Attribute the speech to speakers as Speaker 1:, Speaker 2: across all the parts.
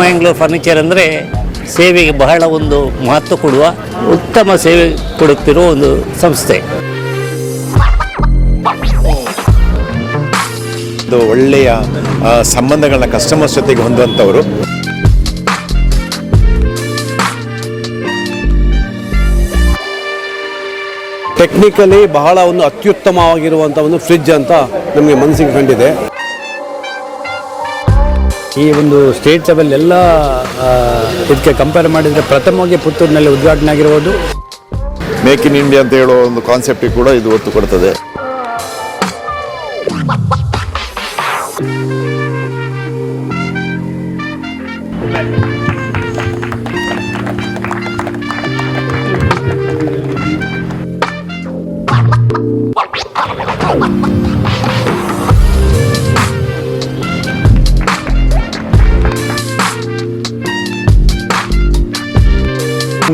Speaker 1: Mangalore furniture ಅಂದರೆ ಸೇವೆಗೆ ಬಹಳ ಒಂದು ಮಹತ್ವ ಕೊಡುವ ಉತ್ತಮ ಸೇವೆ ಕೊಡುತ್ತಿರುವ ಒಂದು ಸಂಸ್ಥೆ.
Speaker 2: ಒಂದು ಒಳ್ಳೆಯ ಸಂಬಂಧಗಳನ್ನ ಕಸ್ಟಮರ್ಸ್ ಜೊತೆಗೆ ಹೊಂದುವಂಥವರು.
Speaker 3: ಟೆಕ್ನಿಕಲಿ ಬಹಳ ಒಂದು ಅತ್ಯುತ್ತಮವಾಗಿರುವಂಥ ಒಂದು ಫ್ರಿಜ್ ಅಂತ ನಮಗೆ ಮನಸ್ಸಿಗೆ ಕಂಡಿದೆ
Speaker 4: ಈ ಒಂದು ಸ್ಟೇಟ್ ಲೆವೆಲ್ ಎಲ್ಲ ಇದಕ್ಕೆ ಕಂಪೇರ್ ಮಾಡಿದರೆ ಪ್ರಥಮವಾಗಿ ಪುತ್ತೂರಿನಲ್ಲಿ ಉದ್ಘಾಟನೆ ಆಗಿರ್ಬೋದು.
Speaker 2: ಮೇಕ್ ಇನ್ ಇಂಡಿಯಾ ಅಂತ ಹೇಳೋ ಒಂದು ಕಾನ್ಸೆಪ್ಟಿಗೆ ಕೂಡ ಇದು ಒತ್ತು ಕೊಡ್ತದೆ.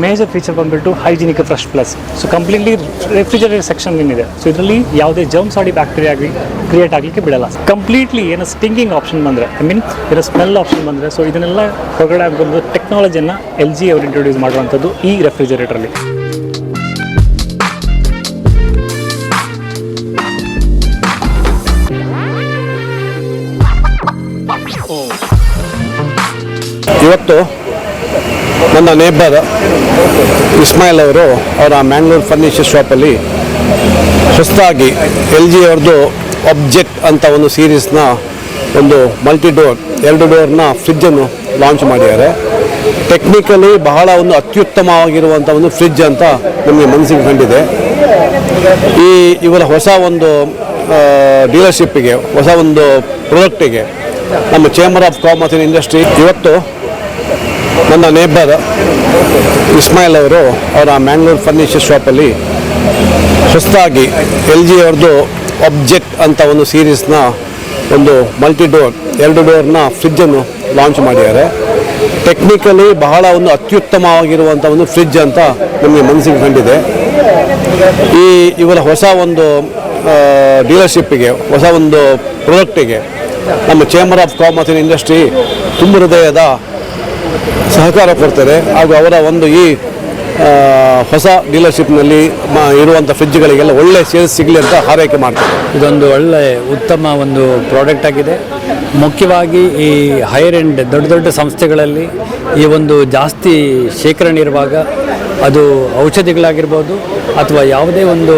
Speaker 5: ಮೇಜರ್ ಫೀಚರ್ ಬಂದ್ಬಿಟ್ಟು hygienic fresh plus so completely refrigerator section ಏನಿದೆ. ಸೊ ಇದರಲ್ಲಿ ಯಾವುದೇ ಜರ್ಮ್ಸ್ ಆಡಿ ಬ್ಯಾಕ್ಟೀರಿಯಾ ಆಗಿ ಕ್ರಿಯೇಟ್ ಆಗಲಿಕ್ಕೆ ಬಿಡಲ್ಲ. ಕಂಪ್ಲೀಟ್ಲಿ ಏನೋ ಸ್ಟಿಂಗಿಂಗ್ ಆಪ್ಷನ್ ಬಂದರೆ ಐ ಮೀನ್ ಏನೋ ಸ್ಮೆಲ್ ಆಪ್ಷನ್ ಬಂದರೆ. ಸೊ ಇದನ್ನೆಲ್ಲ ಹೊರಗಡೆ ಬಂದು ಟೆಕ್ನಾಲಜಿಯನ್ನು ಎಲ್ ಜಿ ಅವರು ಇಂಟ್ರೊಡ್ಯೂಸ್ ಮಾಡುವಂಥದ್ದು ಈ ರೆಫ್ರಿಜರೇಟರಲ್ಲಿ
Speaker 3: ಇವತ್ತು ನನ್ನ ನೇಬರ್ ಇಸ್ಮಾಯಿಲ್ ಅವರು ಅವರ ಮ್ಯಾಂಗ್ಳೂರ್ ಫರ್ನಿಚರ್ ಶಾಪಲ್ಲಿ ಹೊಸದಾಗಿ ಎಲ್ ಜಿ ಅವ್ರದ್ದು ಒಬ್ಜೆಕ್ಟ್ ಅಂತ ಒಂದು ಸೀರೀಸ್ನ ಒಂದು ಮಲ್ಟಿ ಡೋರ್ ಎರಡು ಡೋರ್ನ ಫ್ರಿಜ್ಜನ್ನು ಲಾಂಚ್ ಮಾಡಿದ್ದಾರೆ. ಟೆಕ್ನಿಕಲಿ ಬಹಳ ಒಂದು ಅತ್ಯುತ್ತಮವಾಗಿರುವಂಥ ಒಂದು ಫ್ರಿಜ್ ಅಂತ ನಮಗೆ ಮನಸ್ಸಿಗೆ ಕಂಡಿದೆ ಈ ಇವರ ಹೊಸ ಒಂದು ಡೀಲರ್ಶಿಪ್ಪಿಗೆ ಹೊಸ ಒಂದು ಪ್ರೊಡಕ್ಟಿಗೆ ನಮ್ಮ ಚೇಂಬರ್ ಆಫ್ ಕಾಮರ್ಸ್ ಇಂಡಸ್ಟ್ರಿ ಇವತ್ತು ನನ್ನ ನೇಬರ್ ಇಸ್ಮಾಯಿಲ್ ಅವರು ಅವರ ಮ್ಯಾಂಗ್ಳೂರ್ ಫರ್ನಿಚರ್ ಶಾಪಲ್ಲಿ ಹೊಸದಾಗಿ ಎಲ್ ಜಿ ಅವ್ರದ್ದು ಒಬ್ಜೆಕ್ಟ್ ಅಂತ ಒಂದು ಸೀರೀಸ್ನ ಒಂದು ಮಲ್ಟಿ ಡೋರ್ ಎರಡು ಡೋರ್ನ ಫ್ರಿಜ್ಜನ್ನು ಲಾಂಚ್ ಮಾಡಿದ್ದಾರೆ. ಟೆಕ್ನಿಕಲಿ ಬಹಳ ಒಂದು ಅತ್ಯುತ್ತಮವಾಗಿರುವಂಥ ಒಂದು ಫ್ರಿಜ್ ಅಂತ ನಮಗೆ ಮನಸ್ಸಿಗೆ ಕಂಡಿದೆ ಈ ಇವರ ಹೊಸ ಒಂದು ಡೀಲರ್ಶಿಪ್ಪಿಗೆ ಹೊಸ ಒಂದು ಪ್ರೊಡಕ್ಟಿಗೆ ನಮ್ಮ ಚೇಂಬರ್ ಆಫ್ ಕಾಮರ್ಸ್ ಇಂಡಸ್ಟ್ರಿ ತುಂಬ ಹೃದಯದ ಸಹಕಾರ ಕೊಡ್ತಾರೆ ಹಾಗೂ ಅವರ ಒಂದು ಈ ಹೊಸ ಡೀಲರ್ಶಿಪ್ನಲ್ಲಿ ಇರುವಂಥ ಫ್ರಿಡ್ಜ್ಗಳಿಗೆಲ್ಲ ಒಳ್ಳೆ ಸೇಲ್ಸ್ ಸಿಗಲಿ ಅಂತ ಹಾರೈಕೆ ಮಾಡ್ತಾರೆ.
Speaker 4: ಇದೊಂದು ಒಳ್ಳೆ ಉತ್ತಮ ಒಂದು ಪ್ರಾಡಕ್ಟ್ ಆಗಿದೆ. ಮುಖ್ಯವಾಗಿ ಈ ಹೈರ್ ಎಂಡ್ ದೊಡ್ಡ ದೊಡ್ಡ ಸಂಸ್ಥೆಗಳಲ್ಲಿ ಈ ಒಂದು ಜಾಸ್ತಿ ಶೇಖರಣೆ ಇರುವಾಗ ಅದು ಔಷಧಿಗಳಾಗಿರ್ಬೋದು ಅಥವಾ ಯಾವುದೇ ಒಂದು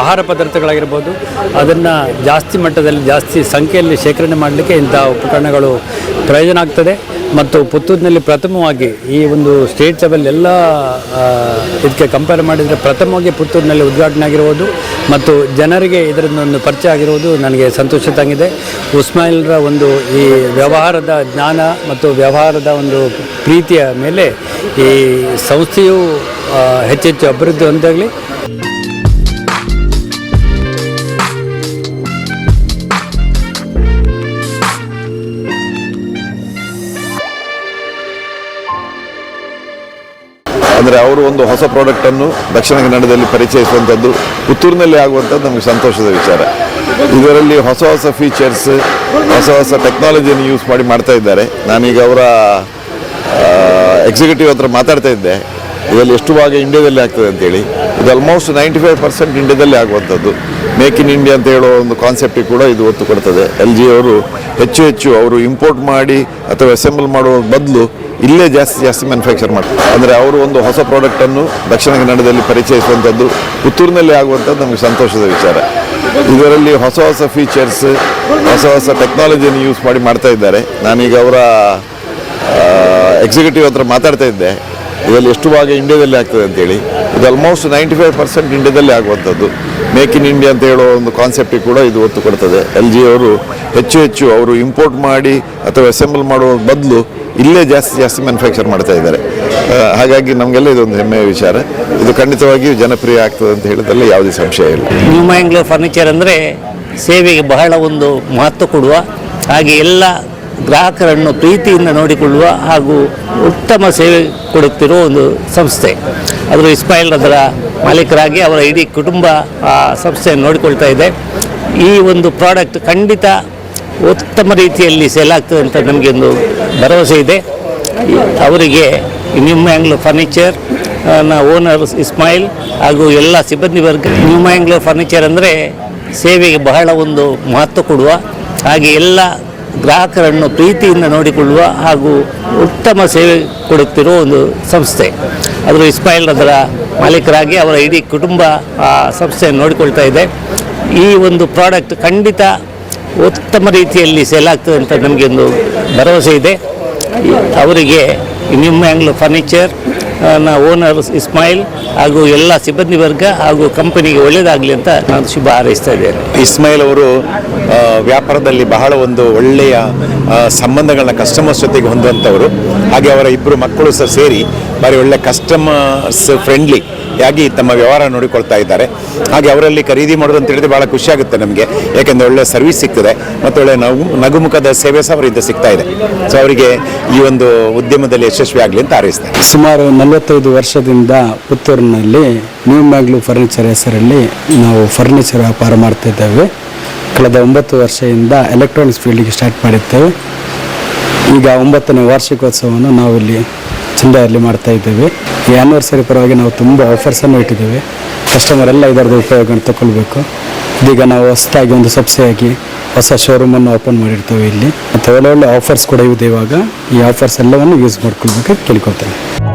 Speaker 4: ಆಹಾರ ಪದಾರ್ಥಗಳಾಗಿರ್ಬೋದು ಅದನ್ನು ಜಾಸ್ತಿ ಮಟ್ಟದಲ್ಲಿ ಜಾಸ್ತಿ ಸಂಖ್ಯೆಯಲ್ಲಿ ಶೇಖರಣೆ ಮಾಡಲಿಕ್ಕೆ ಇಂಥ ಉಪಕರಣಗಳು ಪ್ರಯೋಜನ ಆಗ್ತದೆ ಮತ್ತು ಪುತ್ತೂರಿನಲ್ಲಿ ಪ್ರಥಮವಾಗಿ ಈ ಒಂದು ಸ್ಟೇಟ್ ಲೆವೆಲ್ ಎಲ್ಲ ಇದಕ್ಕೆ ಕಂಪೇರ್ ಮಾಡಿದರೆ ಪ್ರಥಮವಾಗಿ ಪುತ್ತೂರಿನಲ್ಲಿ ಉದ್ಘಾಟನೆ ಆಗಿರುವುದು ಮತ್ತು ಜನರಿಗೆ ಇದರಿಂದ ಒಂದು ಪರಿಚಯ ಆಗಿರುವುದು ನನಗೆ ಸಂತೋಷ ತಂಗಿದೆ. ಉಸ್ಮಾಯಿಲ್ರ ಒಂದು ಈ ವ್ಯವಹಾರದ ಜ್ಞಾನ ಮತ್ತು ವ್ಯವಹಾರದ ಒಂದು ಪ್ರೀತಿಯ ಮೇಲೆ ಈ ಸಂಸ್ಥೆಯು ಹೆಚ್ಚೆಚ್ಚು ಅಭಿವೃದ್ಧಿ ಹೊಂದಾಗಲಿ
Speaker 2: ಅಂದರೆ ಅವರು ಒಂದು ಹೊಸ ಪ್ರಾಡಕ್ಟನ್ನು ದಕ್ಷಿಣ ಕನ್ನಡದಲ್ಲಿ ಪರಿಚಯಿಸುವಂಥದ್ದು ಪುತ್ತೂರಿನಲ್ಲಿ ಆಗುವಂಥದ್ದು ನಮಗೆ ಸಂತೋಷದ ವಿಚಾರ. ಇದರಲ್ಲಿ ಹೊಸ ಹೊಸ ಫೀಚರ್ಸ್ ಹೊಸ ಹೊಸ ಟೆಕ್ನಾಲಜಿಯನ್ನು ಯೂಸ್ ಮಾಡಿ ಮಾಡ್ತಾ ಇದ್ದಾರೆ. ನಾನೀಗ ಅವರ ಎಕ್ಸಿಕ್ಯೂಟಿವ್ ಹತ್ರ ಮಾತಾಡ್ತಾ ಇದ್ದೆ. ಇದರಲ್ಲಿ ಎಷ್ಟು ಭಾಗ ಇಂಡಿಯಾದಲ್ಲಿ ಆಗ್ತದೆ ಅಂತೇಳಿ. ಇದು ಆಲ್ಮೋಸ್ಟ್ ನೈಂಟಿ ಫೈವ್ ಪರ್ಸೆಂಟ್ ಇಂಡಿಯಾದಲ್ಲಿ ಆಗುವಂಥದ್ದು. ಮೇಕ್ ಇನ್ ಇಂಡಿಯಾ ಅಂತ ಹೇಳೋ ಒಂದು ಕಾನ್ಸೆಪ್ಟಿಗೆ ಕೂಡ ಇದು ಒತ್ತು ಕೊಡ್ತದೆ. ಎಲ್ ಜಿ ಅವರು ಹೆಚ್ಚು ಹೆಚ್ಚು ಅವರು ಇಂಪೋರ್ಟ್ ಮಾಡಿ ಅಥವಾ ಅಸೆಂಬಲ್ ಮಾಡುವ ಬದಲು ಇಲ್ಲೇ ಜಾಸ್ತಿ ಜಾಸ್ತಿ ಮ್ಯಾನುಫ್ಯಾಕ್ಚರ್ ಮಾಡ್ತಾರೆ. ಅಂದರೆ ಅವರು ಒಂದು ಹೊಸ ಪ್ರಾಡಕ್ಟನ್ನು ದಕ್ಷಿಣ ಕನ್ನಡದಲ್ಲಿ ಪರಿಚಯಿಸುವಂಥದ್ದು, ಪುತ್ತೂರಿನಲ್ಲಿ ಆಗುವಂಥದ್ದು ನಮಗೆ ಸಂತೋಷದ ವಿಚಾರ. ಇದರಲ್ಲಿ ಹೊಸ ಹೊಸ ಫೀಚರ್ಸ್ ಹೊಸ ಹೊಸ ಟೆಕ್ನಾಲಜಿಯನ್ನು ಯೂಸ್ ಮಾಡಿ ಮಾಡ್ತಾ ಇದ್ದಾರೆ. ನಾನೀಗ ಅವರ ಎಕ್ಸಿಕ್ಯೂಟಿವ್ ಹತ್ರ ಮಾತಾಡ್ತಾ ಇದ್ದೆ. ಇದರಲ್ಲಿ ಎಷ್ಟು ಭಾಗ ಇಂಡಿಯಾದಲ್ಲಿ ಆಗ್ತದೆ ಅಂತೇಳಿ. ಇದು ಆಲ್ಮೋಸ್ಟ್ ನೈಂಟಿ ಫೈವ್ ಪರ್ಸೆಂಟ್ ಇಂಡಿಯಾದಲ್ಲಿ ಆಗುವಂಥದ್ದು. ಮೇಕ್ ಇನ್ ಇಂಡಿಯಾ ಅಂತ ಹೇಳೋ ಒಂದು ಕಾನ್ಸೆಪ್ಟಿಗೆ ಕೂಡ ಇದು ಒತ್ತು ಕೊಡ್ತದೆ. ಎಲ್ ಜಿ ಅವರು ಹೆಚ್ಚು ಹೆಚ್ಚು ಅವರು ಇಂಪೋರ್ಟ್ ಮಾಡಿ ಅಥವಾ ಅಸೆಂಬಲ್ ಮಾಡುವ ಬದಲು ಇಲ್ಲೇ ಜಾಸ್ತಿ ಜಾಸ್ತಿ ಮ್ಯಾನುಫ್ಯಾಕ್ಚರ್ ಮಾಡ್ತಾ ಇದ್ದಾರೆ. ಹಾಗಾಗಿ ನಮಗೆಲ್ಲ ಇದೊಂದು ಹೆಮ್ಮೆಯ ವಿಚಾರ. ಇದು ಖಂಡಿತವಾಗಿಯೂ ಜನಪ್ರಿಯ ಆಗ್ತದೆ ಅಂತ ಹೇಳಿದಲ್ಲಿ ಯಾವುದೇ ಸಂಶಯ ಇಲ್ಲ.
Speaker 1: ನ್ಯೂ ಮ್ಯಾಂಗ್ಳೂರ್ ಫರ್ನಿಚರ್ ಅಂದರೆ ಸೇವೆಗೆ ಬಹಳ ಒಂದು ಮಹತ್ವ ಕೊಡುವ ಹಾಗೆ ಎಲ್ಲ ಗ್ರಾಹಕರನ್ನು ಪ್ರೀತಿಯಿಂದ ನೋಡಿಕೊಳ್ಳುವ ಹಾಗೂ ಉತ್ತಮ ಸೇವೆ ಕೊಡುತ್ತಿರುವ ಒಂದು ಸಂಸ್ಥೆ. ಅದರ ಇಸ್ಮಾಯಿಲ್ ಅದರ ಮಾಲೀಕರಾಗಿ ಅವರ ಇಡೀ ಕುಟುಂಬ ಆ ಸಂಸ್ಥೆಯನ್ನು ನೋಡಿಕೊಳ್ತಾ ಇದೆ. ಈ ಒಂದು ಪ್ರಾಡಕ್ಟ್ ಖಂಡಿತ ಉತ್ತಮ ರೀತಿಯಲ್ಲಿ ಸೇಲ್ ಆಗ್ತದೆ ಅಂತ ನಮಗೆ ಒಂದು ಭರವಸೆ ಇದೆ. ಅವರಿಗೆ ನ್ಯೂ ಮ್ಯಾಂಗ್ಲೋ ಫರ್ನಿಚರ್ನ ಓನರ್ ಇಸ್ಮಾಯಿಲ್ ಹಾಗೂ ಎಲ್ಲ ಸಿಬ್ಬಂದಿ ವರ್ಗ ನ್ಯೂ ಮ್ಯಾಂಗ್ಳೂರ್ ಫರ್ನಿಚರ್ ಅಂದರೆ ಸೇವೆಗೆ ಬಹಳ ಒಂದು ಮಹತ್ವ ಕೊಡುವ, ಹಾಗೆ ಎಲ್ಲ ಗ್ರಾಹಕರನ್ನು ಪ್ರೀತಿಯಿಂದ ನೋಡಿಕೊಳ್ಳುವ ಹಾಗೂ ಉತ್ತಮ ಸೇವೆ ಕೊಡುತ್ತಿರುವ ಒಂದು ಸಂಸ್ಥೆ. ಅದರ ಇಸ್ಮಾಯಿಲ್ ಅದರ ಮಾಲೀಕರಾಗಿ ಅವರ ಇಡೀ ಕುಟುಂಬ ಆ ಸಂಸ್ಥೆಯನ್ನು ನೋಡಿಕೊಳ್ತಾ ಇದೆ. ಈ ಒಂದು ಪ್ರಾಡಕ್ಟ್ ಖಂಡಿತ ಉತ್ತಮ ರೀತಿಯಲ್ಲಿ ಸೇಲ್ ಆಗ್ತದೆ ಅಂತ ಒಂದು ಭರವಸೆ ಇದೆ. ಅವರಿಗೆ ನಿಮ್ಮ ಆ್ಯಂಗ್ಲ್ ಫರ್ನಿಚರ್ನ ಓನರ್ ಇಸ್ಮಾಯಿಲ್ ಹಾಗೂ ಎಲ್ಲ ಸಿಬ್ಬಂದಿ ವರ್ಗ ಹಾಗೂ ಕಂಪನಿಗೆ ಒಳ್ಳೆಯದಾಗಲಿ ಅಂತ ನಾನು ಶುಭ ಹಾರೈಸ್ತಾ ಇದ್ದೇನೆ.
Speaker 6: ಇಸ್ಮಾಯಿಲ್ ಅವರು ವ್ಯಾಪಾರದಲ್ಲಿ ಬಹಳ ಒಂದು ಒಳ್ಳೆಯ ಸಂಬಂಧಗಳನ್ನ ಕಸ್ಟಮರ್ಸ್ ಜೊತೆಗೆ ಹೊಂದುವಂಥವರು. ಹಾಗೆ ಅವರ ಇಬ್ಬರು ಮಕ್ಕಳು ಸಹ ಸೇರಿ ಭಾರಿ ಒಳ್ಳೆ ಕಸ್ಟಮರ್ಸ್ ಫ್ರೆಂಡ್ಲಿ ಆಗಿ ತಮ್ಮ ವ್ಯವಹಾರ ನೋಡಿಕೊಳ್ತಾ ಇದ್ದಾರೆ. ಹಾಗೆ ಅವರಲ್ಲಿ ಖರೀದಿ ಮಾಡೋದು ಅಂತ ಹೇಳಿದ್ರೆ ಬಹಳ ಖುಷಿ ಆಗುತ್ತೆ ನಮಗೆ. ಯಾಕೆಂದರೆ ಒಳ್ಳೆ ಸರ್ವಿಸ್ ಸಿಗ್ತದೆ, ಮತ್ತು ಒಳ್ಳೆ ನಗು, ನಗುಮುಖದ ಸೇವೆ ಸಹ ಅವರಿಂದ ಸಿಗ್ತಾ ಇದೆ. ಸೊ ಅವರಿಗೆ ಈ ಒಂದು ಉದ್ಯಮದಲ್ಲಿ ಯಶಸ್ವಿ ಆಗಲಿ ಅಂತ ಹಾರೈಸ್ತೇನೆ
Speaker 7: ಸುಮಾರು ನಲವತ್ತೈದು ವರ್ಷದಿಂದ ಪುತ್ತೂರಿನಲ್ಲಿ ನ್ಯೂ ಮ್ಯಾಗ್ಲೂ ಫರ್ನಿಚರ್ ಹೆಸರಲ್ಲಿ ನಾವು ಫರ್ನಿಚರ್ ವ್ಯಾಪಾರ ಮಾಡ್ತಿದ್ದೇವೆ ಕಳೆದ ಒಂಬತ್ತು ವರ್ಷದಿಂದ ಎಲೆಕ್ಟ್ರಾನಿಕ್ಸ್ ಫೀಲ್ಡಿಗೆ ಸ್ಟಾರ್ಟ್ ಮಾಡಿದ್ದೇವೆ. ಈಗ ಒಂಬತ್ತನೇ ವಾರ್ಷಿಕೋತ್ಸವವನ್ನು ನಾವು ಇಲ್ಲಿ ಇರಲಿ ಮಾಡ್ತಾ ಇದ್ದೇವೆ. ಈ ಆ್ಯನಿವರ್ಸರಿ ಪರವಾಗಿ ನಾವು ತುಂಬ ಆಫರ್ಸನ್ನು ಇಟ್ಟಿದ್ದೇವೆ. ಕಸ್ಟಮರ್ ಎಲ್ಲ ಇದರದ್ದು ಉಪಯೋಗ ತಗೊಳ್ಬೇಕು. ಇದೀಗ ನಾವು ಹೊಸದಾಗಿ ಒಂದು ಸಬ್ಸಿಯಾಗಿ ಹೊಸ ಶೋರೂಮನ್ನು ಓಪನ್ ಮಾಡಿರ್ತೇವೆ ಇಲ್ಲಿ. ಮತ್ತು ಒಳ್ಳೆ ಒಳ್ಳೆ ಆಫರ್ಸ್ ಕೂಡ ಇದೆ ಇವಾಗ. ಈ ಆಫರ್ಸ್ ಎಲ್ಲವನ್ನು ಯೂಸ್ ಮಾಡ್ಕೊಳ್ಬೇಕು ಕೇಳ್ಕೊಳ್ತೇನೆ.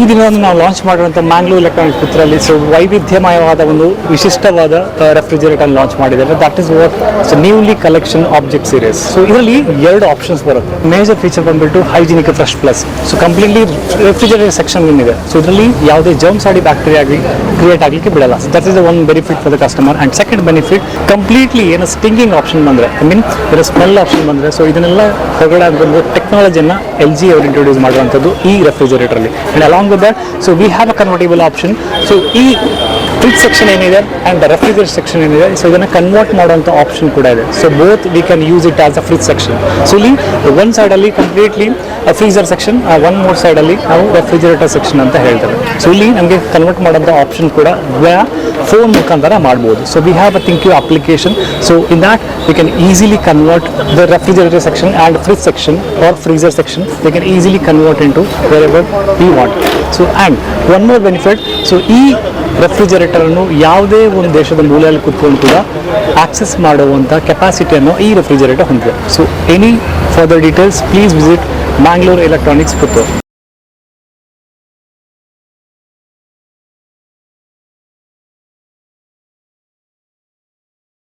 Speaker 5: ಈ ದಿನವನ್ನು ನಾವು ಲಾಂಚ್ ಮಾಡಿರುವಂಥ ಮ್ಯಾಂಗ್ಳೂರ್ ಎಲೆಕ್ಟ್ರಾನಿಕ್ ಪುತ್ರಲ್ಲಿ ಸೊ ವೈವಿಧ್ಯಮಯವಾದ ಒಂದು ವಿಶಿಷ್ಟವಾದ ರೆಫ್ರಿಜರೇಟರ್ ಲಾಂಚ್ ಮಾಡಿದ್ದಾರೆ. That is our so newly collection object series so ಇದರಲ್ಲಿ ಎರಡು ಆಪ್ಷನ್ಸ್ ಬರುತ್ತೆ. ಮೇಜರ್ ಫೀಚರ್ ಬಂದ್ಬಿಟ್ಟು hygienic fresh plus so completely refrigerator section ಏನಿದೆ ಸೊ ಇದರಲ್ಲಿ ಯಾವುದೇ ಜರ್ಮ್ಸ್ ಆಡಿ ಬ್ಯಾಕ್ಟೀರಿಯಾ ಆಗಲಿ ಕ್ರಿಯೇಟ್ ಆಗಲಿಕ್ಕೆ ಬಿಡಲ್ಲ. That is one benefit for the customer and second benefit completely ಏನೋ ಸ್ಟಿಂಗಿಂಗ್ ಆಪ್ಷನ್ ಬಂದರೆ. ಐ ಮೀನ್ ಸ್ಮೆಲ್ ಆಪ್ಷನ್ ಬಂದರೆ. ಸೊ ಇದನ್ನೆಲ್ಲ ಹೊರಗಡೆ ಬಂದು ಟೆಕ್ನಾಲಜಿಯನ್ನು ಎಲ್ ಜಿ ಅವರು ಇಂಟ್ರೊಡ್ಯೂಸ್ ಮಾಡುವಂಥದ್ದು ಈ ರೆಫ್ರಿಜರೇಟರಲ್ಲಿ and along with that so we have a convertible option so ಈ ಫ್ರಿಜ್ ಸೆಕ್ಷನ್ ಏನಿದೆ ಆ್ಯಂಡ್ ರೆಫ್ರಿಜರೇಟ್ ಸೆಕ್ಷನ್ ಏನಿದೆ ಸೊ ಇದನ್ನು ಕನ್ವರ್ಟ್ ಮಾಡುವಂಥ ಆಪ್ಷನ್ ಕೂಡ ಇದೆ. So both we can use it as a fridge section so ಇಲ್ಲಿ ಒನ್ ಸೈಡಲ್ಲಿ completely freezer section one more ಸೈಡಲ್ಲಿ ನಾವು ರೆಫ್ರಿಜರೇಟರ್ ಸೆಕ್ಷನ್ ಅಂತ ಹೇಳ್ತೇವೆ. ಸೊ ಇಲ್ಲಿ ನಮಗೆ ಕನ್ವರ್ಟ್ ಮಾಡೋಂಥ ಆಪ್ಷನ್ ಕೂಡ ಫೋನ್ ಮುಖಾಂತರ ಮಾಡ್ಬೋದು. So we have a ThinQ application so in that we can easily convert the refrigerator section and fridge section or freezer section we can easily convert into wherever we want so and one more benefit so ಈ ರೆಫ್ರಿಜರೇಟರನ್ನು ಯಾವುದೇ ಒಂದು ದೇಶದ ಮೂಲೆಯಲ್ಲಿ ಕೂತ್ಕೊಂಡು ಕೂಡ access ಮಾಡುವಂಥ ಕೆಪಾಸಿಟಿಯನ್ನು ಈ ರೆಫ್ರಿಜರೇಟರ್ ಹೊಂದಿದೆ. So any further details please visit Mangalore electronics Puttur